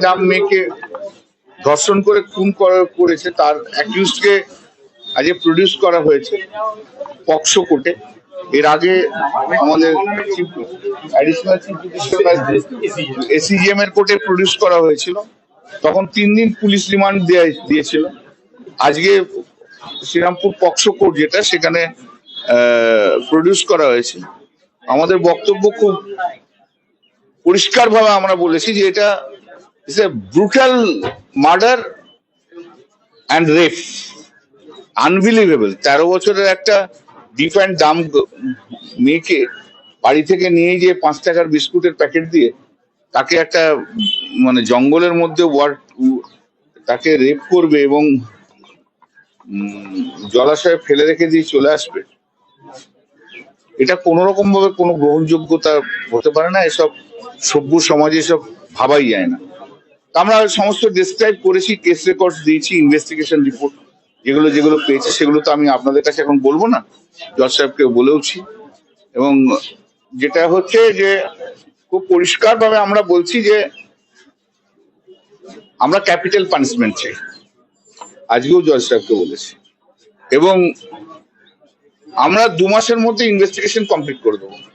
ডাম মেয়েকে ধর্ষণ করে খুন করা- করেছে। তার অ্যাকিউজকে আজকে প্রডিউস করা হয়েছে পক্সো কোর্টে। এর আগে আমাদের এসিজিএম এর কোর্টে প্রডিউস করা হয়েছিল। তখন তিন দিন পুলিশ রিমান্ড দিয়েছিল। আজকে শ্রীরামপুর পক্সো কোর্ট যেটা, সেখানে প্রডিউস করা হয়েছে। আমাদের বক্তব্য খুব পরিষ্কারভাবে আমরা বলেছি যে এটা it's a brutal murder and rape unbelievable তেরো বছরের একটা ডিপ দাম মেয়েকে বাড়ি থেকে নিয়ে গিয়ে পাঁচ টাকার বিস্কুটের প্যাকেট দিয়ে তাকে একটা মানে জঙ্গলের মধ্যে ওয়ার্ড তাকে রেপ করবে এবং জলাশয়ে ফেলে রেখে দিয়ে চলে আসবে। এটা কোন রকম ভাবে কোনো গ্রহণযোগ্যতা হতে পারে না। এসব সভ্য সমাজে এসব ভাবাই যায় না। আমরা সমস্ত ডিসক্রাইব করেছি কেস রেকর্ড দিয়েছি ইনভেস্টিগেশন রিপোর্ট যেগুলো যেগুলো পেয়েছি, সেগুলো তো আমি আপনাদের কাছে এখন বলব না। জজ সাহেবকে বলেওছি। এবং যেটা হচ্ছে যে, খুব পরিষ্কার ভাবে আমরা বলছি যে, আমরা ক্যাপিটাল পানিশমেন্ট চাই। আজকেও জজ সাহেবকে বলেছি। এবং আমরা দু মাসের মধ্যে ইনভেস্টিগেশন কমপ্লিট করে দেবো।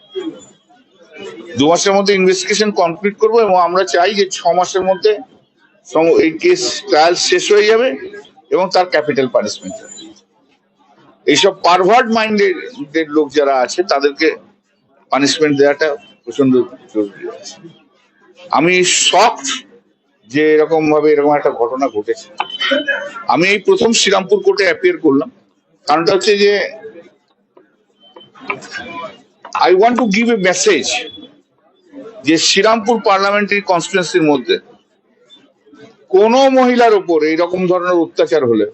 দু মাসের মধ্যে ইনভেস্টিগেশন কমপ্লিট করব এবং আমরা চাই যে ছ মাসের মধ্যে এই কেস ট্রায়াল শেষ হয়ে যাবে এবং তার ক্যাপিটাল পানিশমেন্ট এইসব পারভার্ট মাইন্ডেড লোক যারা আছে, তাদেরকে পানিশমেন্ট দেওয়াটা প্রচণ্ড জরুরি আছে। আমি শখ যে এরকম ভাবে এরকম একটা ঘটনা ঘটেছে। আমি এই প্রথম শ্রীরামপুর কোর্টে অ্যাপিয়ার করলাম। কারণটা হচ্ছে যে I want to give a message যে শ্রীরামপুর পার্লামেন্টারি কনস্টিটুয়েন্সির মধ্যে কোন মহিলার উপর এইরকম ধরনের অত্যাচার হলে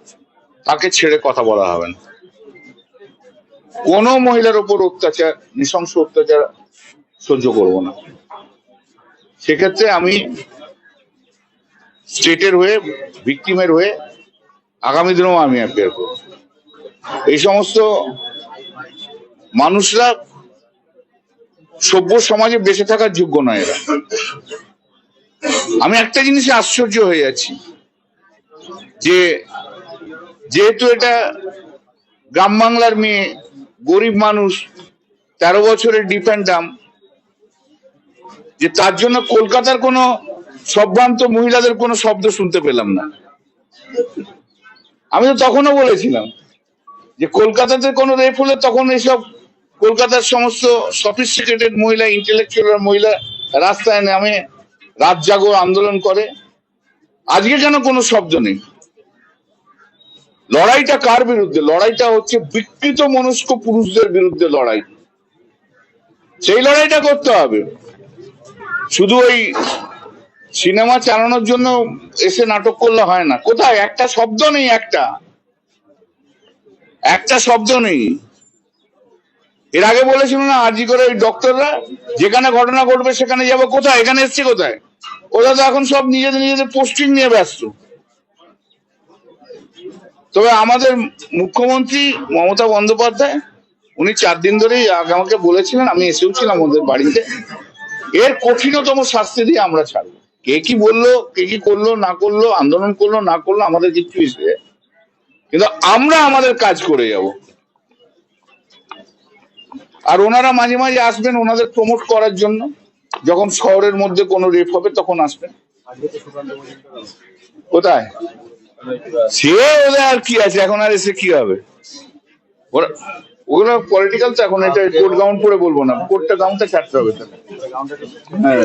তাকে ছেড়ে কথা বলা হবে না। কোন মহিলার উপর অত্যাচার, নৃশংস অত্যাচার সহ্য করব না। সেক্ষেত্রে আমি স্টেটের হয়ে, ভিকটিমের হয়ে আগামী দিনেও আমি অ্যাপিয়ার করব। এই সমস্ত মানুষরা সভ্য সমাজে বেঁচে থাকার যোগ্য নয় এরা। আমি একটা জিনিসে আশ্চর্য হয়ে যাচ্ছি যে, যেহেতু এটা গ্রাম বাংলার মেয়ে, গরিব মানুষ, তেরো বছরের ডিপেন্ড দাম যে তার জন্য কলকাতার কোনো সম্ভ্রান্ত মহিলাদের কোনো শব্দ শুনতে পেলাম না। আমি তো তখনও বলেছিলাম যে কলকাতাতে কোনো রেপ হলে তখন এইসব কলকাতার সমস্ত সফিস্টিকেটেড মহিলা ইন্টেলেকচুয়াল মহিলা রাস্তায় নামে রাত জাগো, আন্দোলন করে। আজকে কেন কোনো শব্দ নেই? লড়াইটা কার বিরুদ্ধে? লড়াইটা হচ্ছে বিকৃত মনস্ক পুরুষদের বিরুদ্ধে লড়াই। সেই লড়াইটা করতে হবে। শুধু ওই সিনেমা চালানোর জন্য এসে নাটক করলে হয় না। কোথায়? একটা শব্দ নেই একটা। একটা শব্দ নেই। এর আগে বলেছিল না আরজি করে ওই ডক্টররা, যেখানে ঘটনা ঘটবে সেখানে যাব। কোথায়? এখানে এসছে কোথায়? ওরা তো এখন সব নিজেদের নিজেদের পোস্টিং নিয়ে ব্যস্ত। তবে আমাদের মুখ্যমন্ত্রী মমতা বন্দ্যোপাধ্যায়, উনি চার দিন ধরেই আমাকে বলেছিলেন, আমি এসেও ছিলাম ওদের বাড়িতে, এর কঠিনতম শাস্তি দিয়ে আমরা ছাড়বো। কে কি বলল, কে কি করল, না করল, আন্দোলন করল, না করল, আমাদের কিছু কিন্তু আমরা আমাদের কাজ করে যাব। আর ওনারা মাঝে মাঝে আসবেন ওনাদের প্রমোট করার জন্য। যখন শহরের মধ্যে কোনো রেপ হবে তখন আসবেন। কোথায়? সে ওদের আর কি আছে? এখন আর এসে কি হবে? ওরা ওগুলো পলিটিক্যাল তো এখন এটা কোর্ট গাউন করে বলব না। কোর্টটা গাউনটা ছাড়তে হবে। হ্যাঁ।